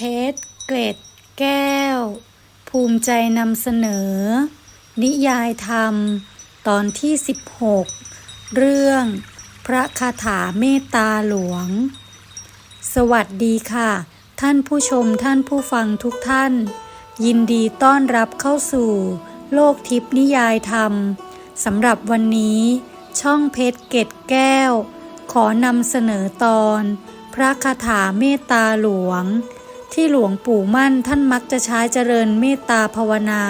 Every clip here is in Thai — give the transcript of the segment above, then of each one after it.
เพชร เกรดแก้ว ภูมิใจนำเสนอ นิยายธรรม ตอนที่ 16 เรื่อง พระคาถาเมตตาหลวง สวัสดีค่ะ ท่านผู้ชมท่านผู้ฟังทุกท่าน ยินดีต้อนรับเข้าสู่ โลกทิพนิยายธรรมสำหรับวันนี้ ช่องเพชรเกร็ดแก้ว ขอนำเสนอตอนพระคาถาเมตตาหลวง ที่หลวงปู่มั่นท่านมักจะใช้เจริญเมตตาภาวนา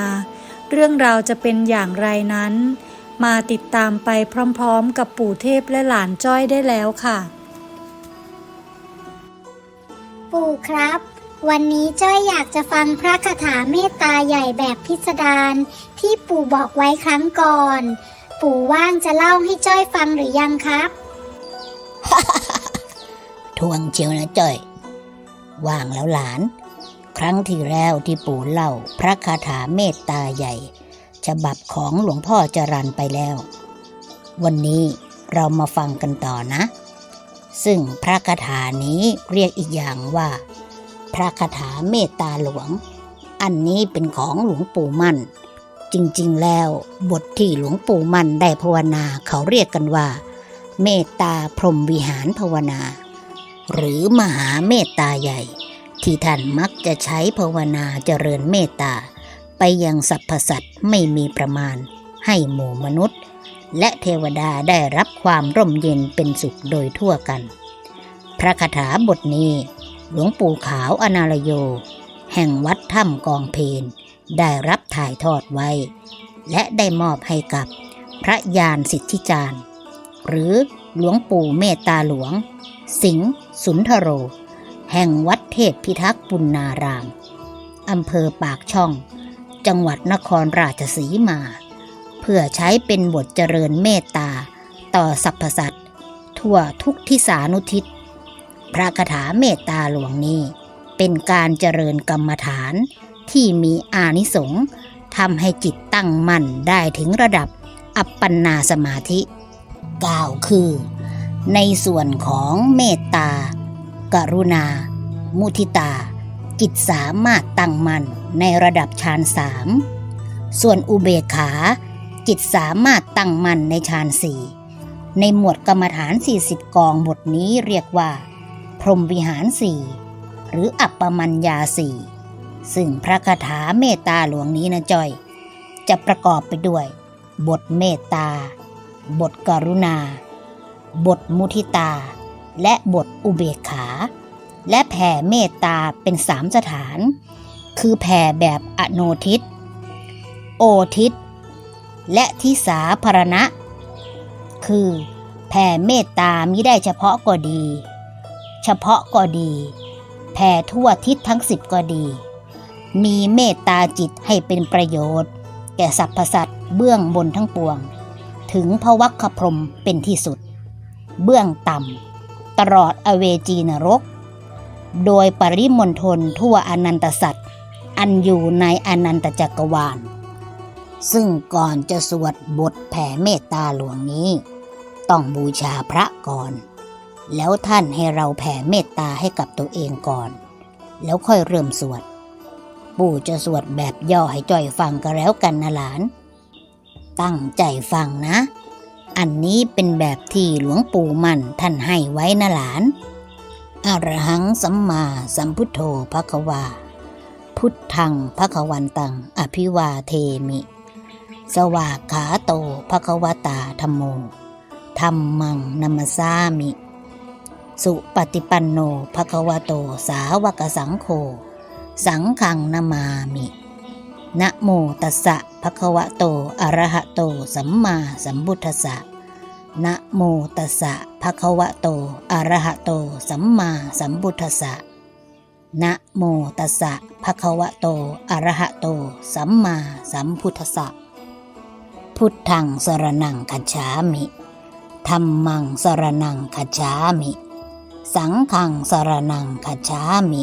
เรื่องราวจะเป็นอย่างไรนั้น มาติดตามไปพร้อมๆ กับปู่เทพและหลานจ้อยได้แล้วค่ะ ปู่ครับ วันนี้จ้อยอยากจะฟังพระคาถาเมตตาใหญ่แบบพิสดารที่ปู่บอกไว้ครั้งก่อน ปู่ว่างจะเล่าให้จ้อยฟังหรือยังครับ ทวงเชียวนะจ้อย ว่างแล้วหลาน ครั้งที่แล้วที่ปู่เล่าพระคาถาเมตตาใหญ่ ฉบับของหลวงพ่อจรันไปแล้ว วันนี้เรามาฟังกันต่อนะ ซึ่งพระคาถานี้เรียกอีกอย่างว่า พระคาถาเมตตาหลวง อันนี้เป็นของหลวงปู่มั่น จริงๆแล้วบทที่หลวงปู่มั่นได้ภาวนาเขาเรียกกันว่า เมตตาพรหมวิหารภาวนา หรือมหาเมตตาใหญ่ ที่ท่านมักจะใช้ภาวนาเจริญเมตตา ไปยังสรรพสัตว์ไม่มีประมาณ ให้หมู่มนุษย์ และเทวดาได้รับความร่มเย็นเป็นสุขโดยทั่วกัน พระคาถาบทนี้ หลวงปู่ขาวอนาลโย แห่งวัดถ้ำกองเพนได้รับถ่ายทอดไว้ และได้มอบให้กับพระยานสิทธิจารย์ หรือหลวงปู่เมตตาหลวง สิงห์ สุนทโร แห่งวัดเทพพิทักษ์ปุณนาราม อำเภอปากช่อง จังหวัดนครราชสีมา เพื่อใช้เป็นบทเจริญเมตตา ต่อสรรพสัตว์ทั่วทุกทิศานุทิศ พระคาถาเมตตาหลวงนี้ เป็นการเจริญกรรมฐานที่มีอานิสงส์ทำให้จิตตั้งมั่นได้ถึงระดับอัปปนาสมาธิกล่าวคือ ในส่วนของเมตตา กรุณา มุทิตา จิตสามารถตั้งมั่นในระดับฌานสามส่วนอุเบกขา จิตสามารถตั้งมั่นในฌานสี่ในหมวดกรรมฐาน 40 กองบทนี้เรียกว่า พรหมวิหารสี่หรืออัปปมัญญาสี่ซึ่งพระคาถาเมตตาหลวงนี้นะจอย จะประกอบไปด้วย บทเมตตา บทกรุณา บทมุทิตา และบทอุเบกขา และแผ่เมตตาเป็นสามสถาน คือแผ่แบบอโนทิศโอทิศและทิสาพรณะ คือแผ่เมตตามิได้เฉพาะก็ดี เฉพาะก็ดี แผ่ทั่วทิศทั้งสิบก็ดี มีเมตตาจิตให้เป็นประโยชน์ แก่สรรพสัตว์เบื้องบนทั้งปวง ถึงพวัคคพรมเป็นที่สุด เบื้องต่ำตลอดอเวจีนรก โดยปริมณฑลทั่วอนันตสัตว์อันอยู่ในอนันตจักรวาล ซึ่งก่อนจะสวดบทแผ่เมตตาหลวงนี้ ต้องบูชาพระก่อน แล้วท่านให้เราแผ่เมตตาให้กับตัวเองก่อน แล้วค่อยเริ่มสวด ปู่จะสวดแบบย่อให้จ้อยฟังก็แล้วกันนะหลาน ตั้งใจฟังนะ อันนี้เป็นแบบที่หลวงปู่มั่นท่านให้ไว้นะหลาน อรหังสัมมาสัมพุทโธภควา พุทธังภควันตัง อภิวาเทมิ สวากขาโตภควตาธรรมโมธรรมังนัมสามิ สุปฏิปันโนภควโตสาวกสังโฆ สังขังนามามิ นะโมตัสสะภะคะวะโต อะระหะโต สัมมาสัมพุทธัสสะนะโมตัสสะภะคะวะโต อะระหะโต สัมมาสัมพุทธัสสะนะโมตัสสะภะคะวะโต อะระหะโต สัมมาสัมพุทธัสสะ พุทธังสรนังคัจฉามิธัมมังสรนังคัจฉามิ สังฆังสรนังคัจฉามิ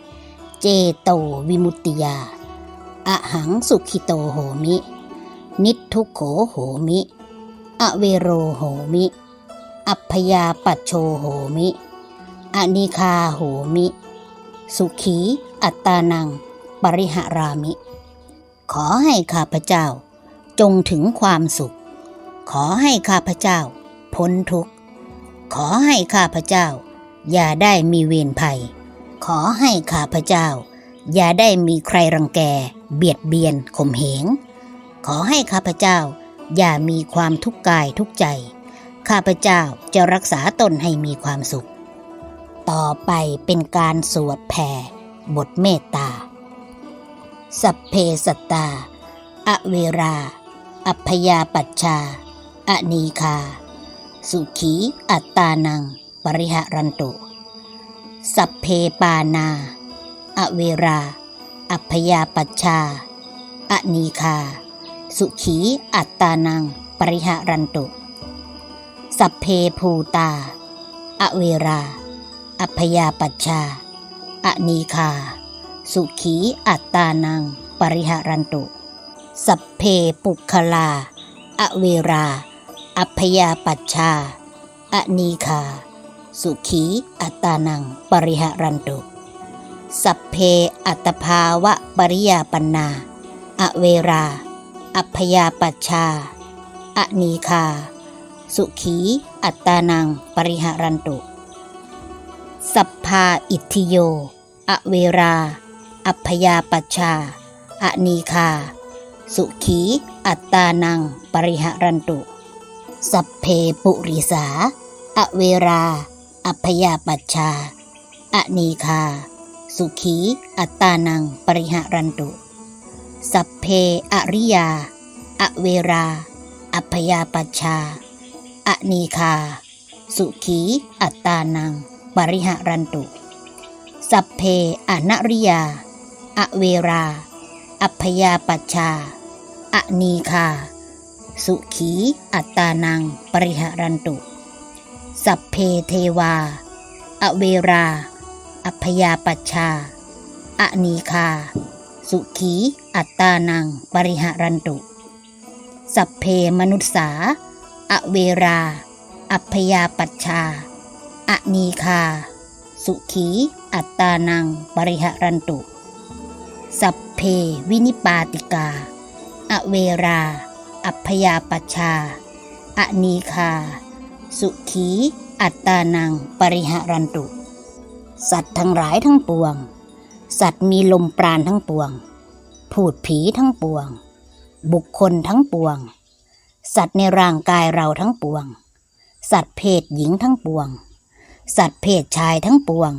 เจโตวิมุตติยาอะหังสุขิโตโหมิ นิทุโขโหมิ อเวโรโหมิ อัพยาปัจโชโหมิอนิคาโหมิ สุขี อัตตานัง ปริหารามิ ขอให้ข้าพเจ้า จงถึงความสุข ขอให้ข้าพเจ้า พ้นทุกข์ ขอให้ข้าพเจ้า อย่าได้มีเวรภัย ขอให้ข้าพเจ้า อย่าได้มีใครรังแก เบียดเบียนข่มเหง ขอให้ข้าพเจ้า อย่ามีความทุกข์กายทุกใจ ข้าพเจ้าจะรักษาตนให้มีความสุข ต่อไปเป็นการสวดแผ่บทเมตตา สัพเพสัตตา อเวรา อัพยาปัชชา อนีคา สุขีอัตตานัง ปริหรันตุ สัพเพปานา อเวรา อัพยาปัชชา อนีคา สุขีอัตตานัง ปริหารันตุ สัพเพภูตา อเวรา อัพยาปัชชา อนีคา สุขีอัตตานัง ปริหารันตุ สัพเพปุคลา อเวรา อัพยาปัชชา อนีคา สุขีอัตานัง ปริหารันตุ สัพเพอัตภาวะปริยาปันนา อเวรา อัพยาปัชชา อนีคา สุขีอัตานัง ปริหารันตุ สัพพาอิทธิโย อเวรา อัพยาปัชชา อนีคา สุขีอัตตานัง ปริหารันตุ สัพเพปุริสา อเวรา อัพยาปัชชา อนีคา สุขี อัตตานัง ปริหารันตุ สัพเพอริยา อเวรา อัพยาปัชชา อนีคา สุขี อัตตานัง ปริหารันตุ สัพเพอนริยา อเวรา อัพยาปัชชา อนีคา สุขี อัตตานัง ปริหารันตุ สัพเพเทวา อเวรา อัพยาปัชชา อนีคา สุขี อัตตานัง ปริหารันตุ สัพเพมนุษสา อเวรา อัพยาปัชชา อนีคา สุขี อัตตานัง ปริหารันตุ สัพเพวินิปาติกา อเวรา อัพยาปัชชา อนีคา สุขี อัตตานัง ปริหารันตุ สัตว์ทั้งหลายทั้งปวง สัตว์มีลมปราณทั้งปวงพูดผีทั้งปวง บุคคลทั้งปวง สัตว์ในร่างกายเราทั้งปวง สัตว์เพศหญิงทั้งปวง สัตว์เพศชายทั้งปวง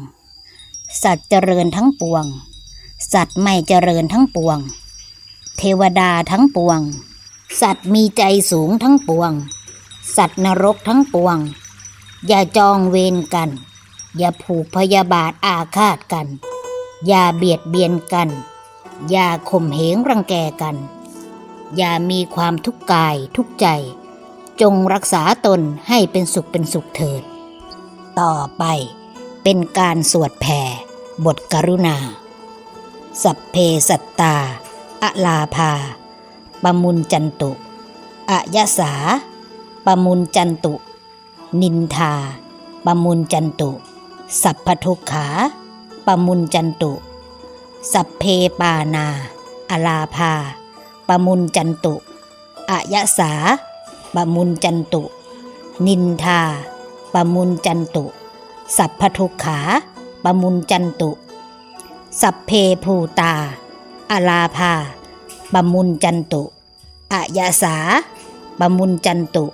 สัตว์เจริญทั้งปวง สัตว์ไม่เจริญทั้งปวง เทวดาทั้งปวง สัตว์มีใจสูงทั้งปวง สัตว์นรกทั้งปวง อย่าจองเวรกัน อย่าผูกพยาบาทอาฆาตกัน อย่าเบียดเบียนกัน อย่าข่มเหงรังแกกัน อย่ามีความทุกข์กายทุกใจ จงรักษาตนให้เป็นสุขเป็นสุขเถิด ต่อไปเป็นการสวดแผ่ บทกรุณา สัพเพสัตตา อลาภาปมุนจันตุ อะยะสา ปมุนจันตุ นินทาปมุนจันตุ สัพพทุกขาปมุนจันตุ สัพเพปานา อลาภาปมุนจันตุอะยะสาปมุนจันตุ นินทาปมุนจันตุ สัพพทุกขาปมุนจันตุ สัพเพภูตา อลาภาปมุนจันตุอะยะสาปมุนจันตุ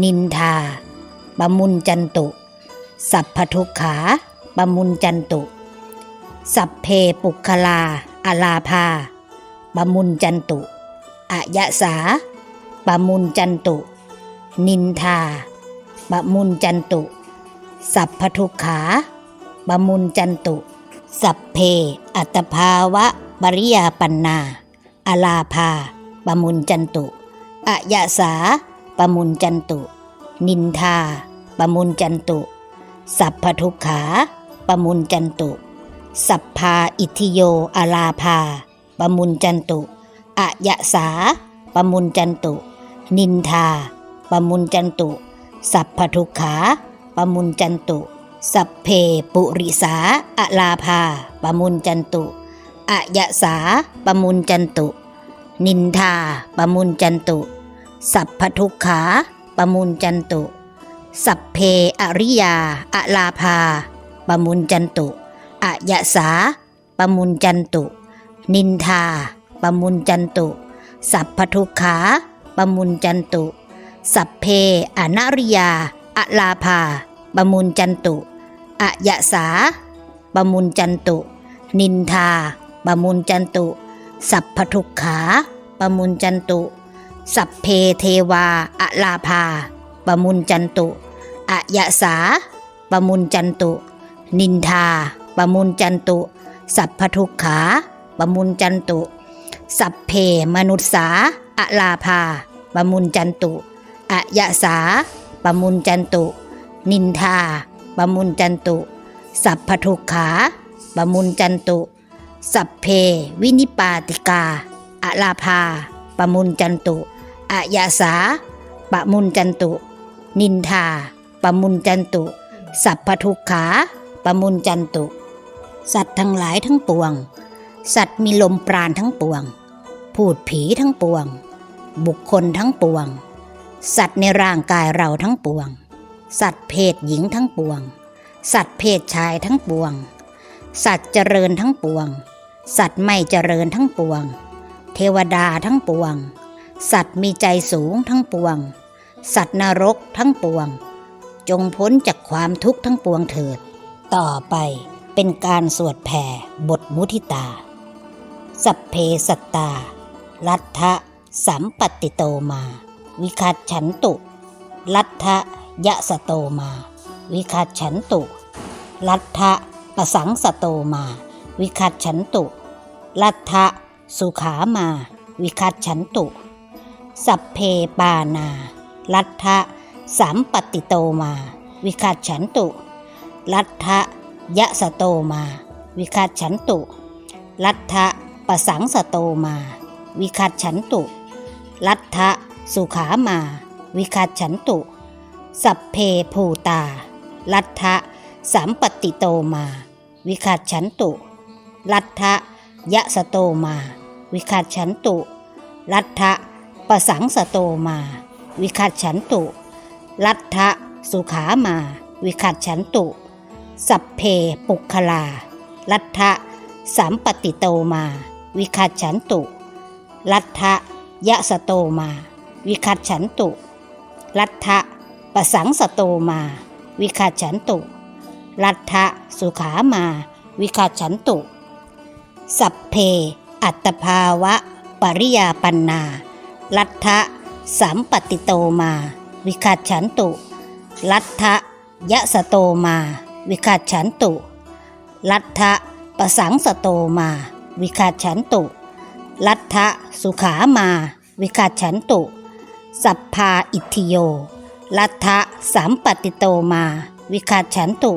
นินทาปมุนจันตุ สัพพทุกขาปมุนจันตุ สัพเพปุคลาอลาภาปมุนจันตุอะยะสาปมุนจันตุ นินทาปมุนจันตุ สัพพทุกขาปมุนจันตุ สัพเพอัตภาวะปริยาปันนาอลาภาปมุนจันตุอะยะสา ปมุนจันตุ นินทา ปมุนจันตุ สัพพทุกขา ปมุนจันตุ สัพพาอิทิโยอาลาภา ปมุนจันตุอะยะสา ปมุนจันตุ นินทา ปมุนจันตุ สัพพทุกขา ปมุนจันตุ สัพเพปุริสาอาลาภา ปมุนจันตุอะยะสา ปมุนจันตุ นินทา ปมุนจันตุ สัพพทุกขาปมุนจันตุ สัพเพอริยาอะลาภาปมุนจันตุอะยะสาปมุนจันตุ นินทาปมุนจันตุ สัพพทุกขาปมุนจันตุ สัพเพอนาริยาอะลาภาปมุนจันตุอะยะสาปมุนจันตุ นินทาปมุนจันตุ สัพพทุกขาปมุนจันตุ สัพเพเทวาอะลาภาปมุนจันตุอะยะสาปมุนจันตุ นินทาปมุนจันตุ สัพพทุกขาปมุนจันตุ สัพเพมนุษสาอะลาภาปมุนจันตุอะยะสาปมุนจันตุ นินทาปมุนจันตุ สัพพทุกขาปมุนจันตุ สัพเพวินิปาติกาอะลาภาปมุนจันตุ อะยะสาปมุนจันตุ นินทาปมุนจันตุ สัพพทุกขาปมุนจันตุ สัตว์ทั้งหลายทั้งปวง สัตว์มีลมปราณทั้งปวง พูดผีทั้งปวง บุคคลทั้งปวง สัตว์ในร่างกายเราทั้งปวง สัตว์เพศหญิงทั้งปวง สัตว์เพศชายทั้งปวง สัตว์เจริญทั้งปวง สัตว์ไม่เจริญทั้งปวง เทวดาทั้งปวง สัตว์มีใจสูงทั้งปวง สัตว์นรกทั้งปวง จงพ้นจากความทุกข์ทั้งปวงเถิด ต่อไปเป็นการสวดแผ่บทมุทิตา สัพเพสัตตา ลัทธะสัมปติโตมา วิคัตฉันตุ ลัทธะยะสโตมา วิคัตฉันตุ ลัทธะปสังสโตมา วิคัตฉันตุ ลัทธะสุขามา วิคัตฉันตุ สัพเพปานา ลัทธะสัมปติโตมา วิคัตฉันตุ ลัทธะยะสโตมา วิคัตฉันตุ ลัทธะปสังสโตมา วิคัตฉันตุ ลัทธะสุขามา วิคัตฉันตุ สัพเพภูตา ลัทธะสัมปติโตมา วิคัตฉันตุ ลัทธะยะสโตมา วิคัตฉันตุ ลัทธะ ประสังสโตมา วิคัตฉันตุ ลัทธะสุขามา วิคัตฉันตุ สัพเพปุคลา ลัทธะสัมปติโตมา วิคัตฉันตุ ลัทธะยะสโตมา วิคัตฉันตุ ลัทธะประสังสโตมา วิคัตฉันตุ ลัทธะสุขามา วิคัตฉันตุ สัพเพอัตตภาวะปริยาปันนา ลัทธะสัมปติโตมา วิคัตฉันตุ ลัทธะยะสโตมา วิคัตฉันตุ ลัทธะปสังสโตมา วิคัตฉันตุ ลัทธะสุขามา วิคัตฉันตุ สัพพาอิทิโย ลัทธะสัมปติโตมา วิคัตฉันตุ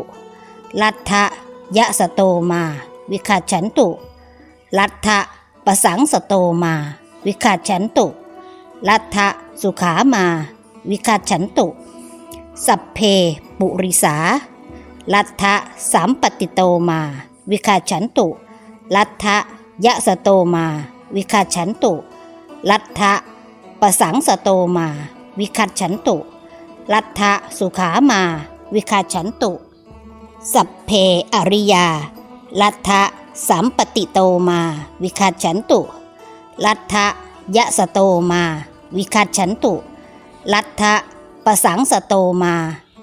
ลัทธะยะสโตมา วิคัตฉันตุ ลัทธะปสังสโตมา วิคัตฉันตุ ลัทธะสุขามา วิคัตฉันตุ สัพเพปุริสา ลัทธะสัมปติโตมา วิคัตฉันตุ ลัทธะยะสโตมา วิคัตฉันตุ ลัทธะปสังสโตมา วิคัตฉันตุ ลัทธะสุขามา วิคัตฉันตุ สัพเพอริยา ลัทธะสัมปติโตมา วิคัตฉันตุ ลัทธะยะสโตมา วิคัตฉันตุ ลัทธะประสังสโตมา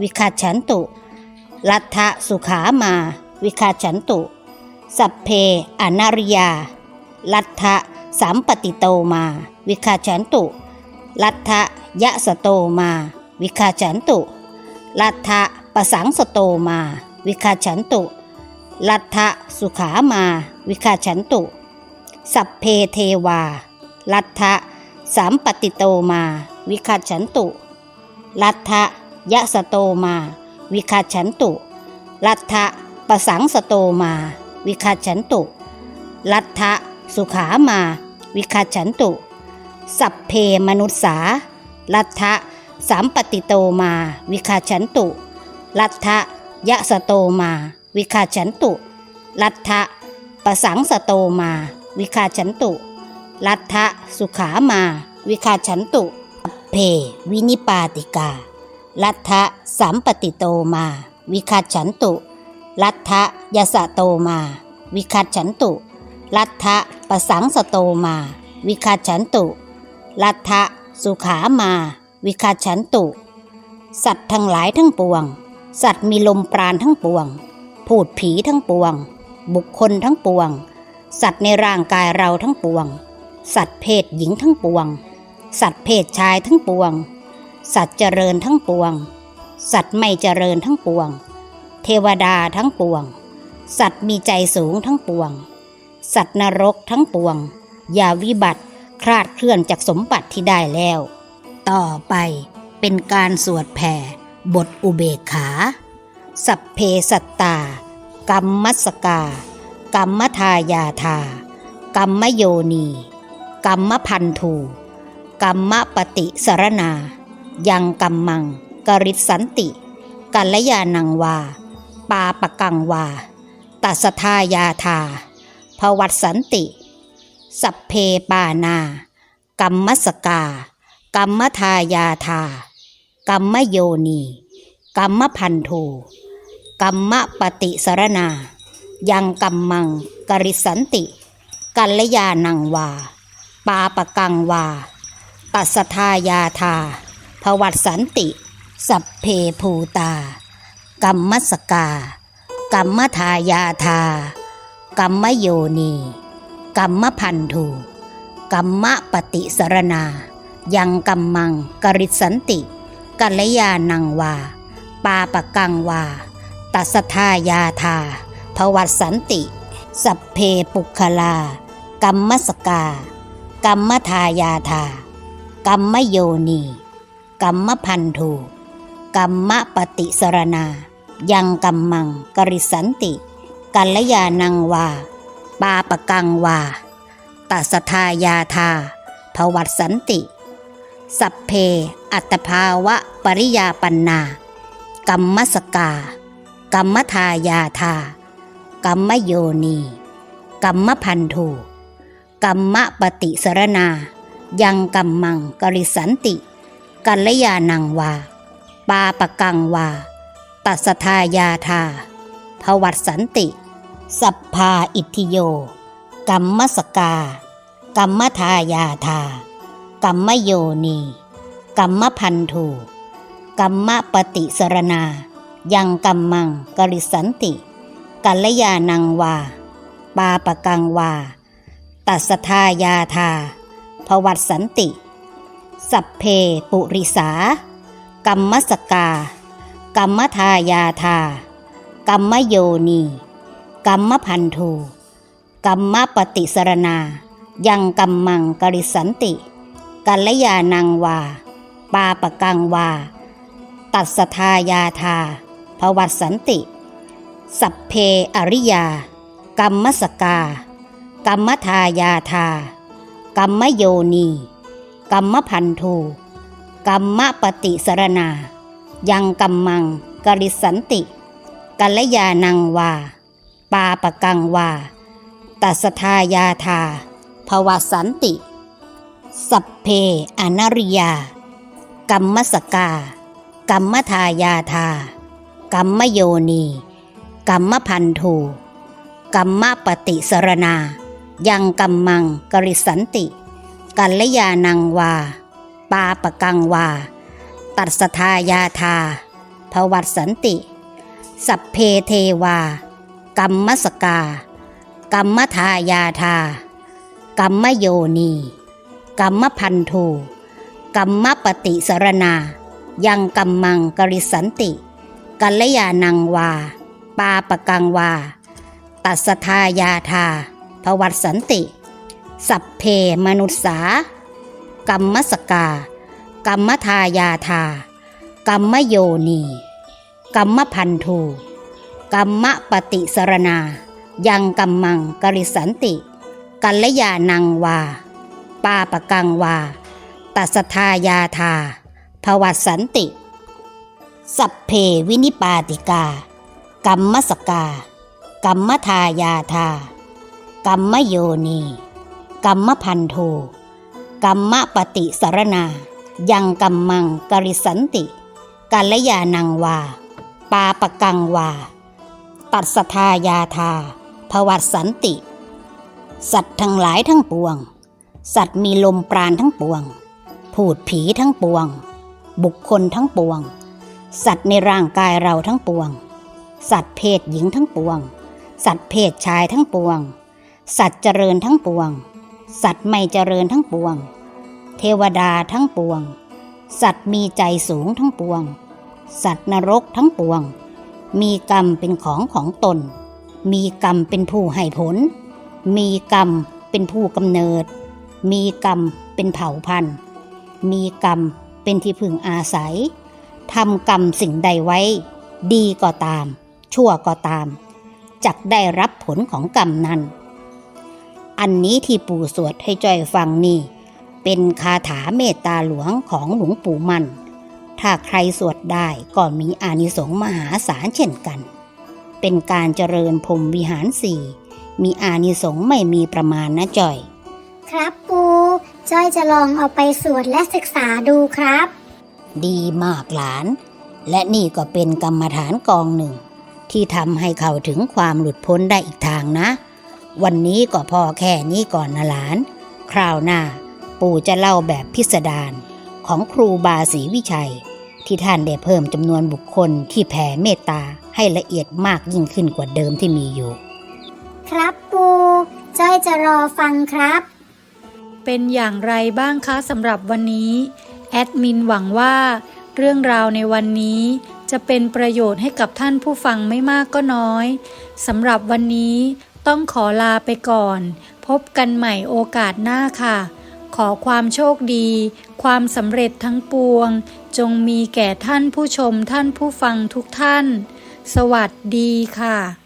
วิคัตฉันตุ ลัทธะสุขามา วิคัตฉันตุ สัพเพอนาริยา ลัทธะสัมปติโตมา วิคัตฉันตุ ลัทธะยะสโตมา วิคัตฉันตุ ลัทธะปสังสโตมา วิคัตฉันตุ ลัทธะสุขามา วิคาฉันตุ สัพเพเทวา ลัทธะ สามปฏิโตมา วิคาฉันตุ ลัทธะยะสโตมา วิคาฉันตุ ลัทธะปะสังสโตมา วิคาฉันตุ ลัทธะสุขามา วิคาฉันตุ สัพเพมนุษสา ลัทธะสามปฏิโตมา วิคาฉันตุ ลัทธะยะสโตมา วิคาฉันตุ ลัทธะปะสังสโตมา วิคาฉันตุ ลัทธะสุขามา วิคาฉันตุเพวินิปาติกา ลัทธะสามปฏิโตมา วิคาฉันตุ ลัทธะยะสะโตมา วิคาฉันตุ ลัทธะปะสังสโตมา วิคาฉันตุ ลัทธะสุขามา วิคาฉันตุ สัตว์ทั้งหลายทั้งปวง สัตว์มีลมปราณทั้งปวง พูดผีทั้งปวง บุคคลทั้งปวง สัตว์ในร่างกายเราทั้งปวง สัตว์เพศหญิงทั้งปวง สัตว์เพศชายทั้งปวง สัตว์เจริญทั้งปวง สัตว์ไม่เจริญทั้งปวง เทวดาทั้งปวง สัตว์มีใจสูงทั้งปวง สัตว์นรกทั้งปวง อย่าวิบัติคลาดเคลื่อนจากสมบัติที่ได้แล้ว ต่อไปเป็นการสวดแผ่ บทอุเบกขา สัพเพสัตตากัมมัสกากัมมทายาธากัมมโยนี กัมมพันธูกัมมปฏิสรณายังกัมมัง กริสันติ กัลยานังวา ปาปกังวา ตัสทายาธาภวัตสันติ สัพเพปานากัมมสกากัมมทายาธากัมมโยนีกัมมพันธูกัมมปฏิสรณายังกัมมัง กริสันติ กัลยานังวา ปาปะกังวา ปัสทายาธาภวัตสันติ สัพเพภูตากัมมสกากัมมทายาธากัมมโยนีกัมมพันธูกัมมปฏิสรณา ยังกัมมังกริสันติ กัลยานังวา ปาปะกังวา ตัสทายาธาภวัตสันติ สัพเพปุคลากัมมสกา กัมมทายาธากัมมโยนีกัมมพันธูกัมมปฏิสรณา ยังกัมมังกริสันติ กัลยานังวา ปาปกังวาตัสทายาธาภวัตสันติ สัพเพอัตภาวะปริยาปันนากัมมสกากัมมทายาธากัมมโยนีกัมมพันธู กัมมปฏิสรณายังกัมมังกริสันติ กัลยานังวา ปาปกังวา ตัสทายาธาภวัตสันติ สัพพาอิทธิโย กัมมสกา กัมมทายาธา กัมมโยนี กัมมพันธูกัมมปฏิสรณายังกัมมังกริสันติ กัลยานังวา ปาปกังวา ตัสทายาธาภวัตสันติ สัพเพปุริสากัมมสกากัมมทายาธากัมมโยนีกัมมพันธูกัมมปฏิสรณา ยังกัมมังกริสันติกัลยานังวา ปาปกังวา ตัสทายาธาภวัตสันติ สัพเพอริยากัมมสกา กัมมทายาธากัมมโยนีกัมมพันธูกัมมปฏิสรณา ยังกัมมังกริสันติ กัลยานังวา ปาปกังวา ตัสทายาธาภวสันติ สัพเพอนาริยากัมมสกากัมมทายาธากัมมโยนีกัมมพันธูกัมมปฏิสรณา ยังกัมมังกริสันติ กัลยานังวา ปาปกังวา ตัสทายาธาภวัตสันติ สัพเพเทวา กัมมสกา กัมมทายาธากัมมโยนีกัมมพันธูกัมมปฏิสรณา ยังกัมมังกริสันติ กัลยานังวา ปาปกังวา ตัสทายาธา ภวัตสันติ สัพเพมนุษสากัมมสกากัมมทายาธากัมมโยนีกัมมพันธูกัมมปฏิสรณา ยังกัมมังกริสันติ กัลยานังวา ปาปกังวา ตัสทายาธาภวัตสันติ สัพเพวินิปาติกากัมมสกากัมมทายาธา กัมมโยนีกัมมพันโทกัมมปฏิสารนา ยังกัมมังกริสันติกัลยานังวา ปาปกังวา ตัดสทายาธาภวัตสันติ สัตว์ทั้งหลายทั้งปวง สัตว์มีลมปราณทั้งปวง ผูดผีทั้งปวง บุคคลทั้งปวง สัตว์ในร่างกายเราทั้งปวง สัตว์เพศหญิงทั้งปวง สัตว์เพศชายทั้งปวง สัตว์เจริญทั้งปวง สัตว์ไม่เจริญทั้งปวง เทวดาทั้งปวง สัตว์มีใจสูงทั้งปวง สัตว์นรกทั้งปวง มีกรรมเป็นของของตน มีกรรมเป็นผู้ให้ผล มีกรรมเป็นผู้กำเนิด มีกรรมเป็นเผ่าพันธุ์ มีกรรมเป็นที่พึ่งอาศัยทำกรรมสิ่งใดไว้ ดีก็ตาม ชั่วก็ตามจักได้รับผลของกรรมนั้น อันนี้ที่ปู่สวดให้จ้อยฟังนี่ เป็นคาถาเมตตาหลวงของหลวงปู่มัน ถ้าใครสวดได้ก็มีอานิสงส์มหาศาลเช่นกัน เป็นการเจริญพรหมวิหารสี่ มีอานิสงส์ไม่มีประมาณนะจ้อย ครับปูจ้อยจะลองเอาไปสวดและศึกษาดูครับ ดีมากหลาน และนี่ก็เป็นกรรมฐานกองหนึ่ง ที่ทำให้เข้าถึงความหลุดพ้นได้อีกทางนะ วันนี้ก็พอแค่นี้ก่อนนะหลาน คราวหน้า ปู่จะเล่าแบบพิสดารของครูบาศรีวิชัย ที่ท่านได้เพิ่มจำนวนบุคคลที่แผ่เมตตาให้ละเอียดมากยิ่งขึ้นกว่าเดิมที่มีอยู่ ครับปูจ้อยจะรอฟังครับ เป็นอย่างไรบ้างคะสำหรับวันนี้ แอดมินหวังว่า เรื่องราวในวันนี้จะเป็นประโยชน์ให้กับท่านผู้ฟังไม่มากก็น้อยสำหรับวันนี้ ต้องขอลาไปก่อน พบกันใหม่โอกาสหน้าค่ะ ขอความโชคดี ความสำเร็จทั้งปวง จงมีแก่ท่านผู้ชมท่านผู้ฟังทุกท่าน สวัสดีค่ะ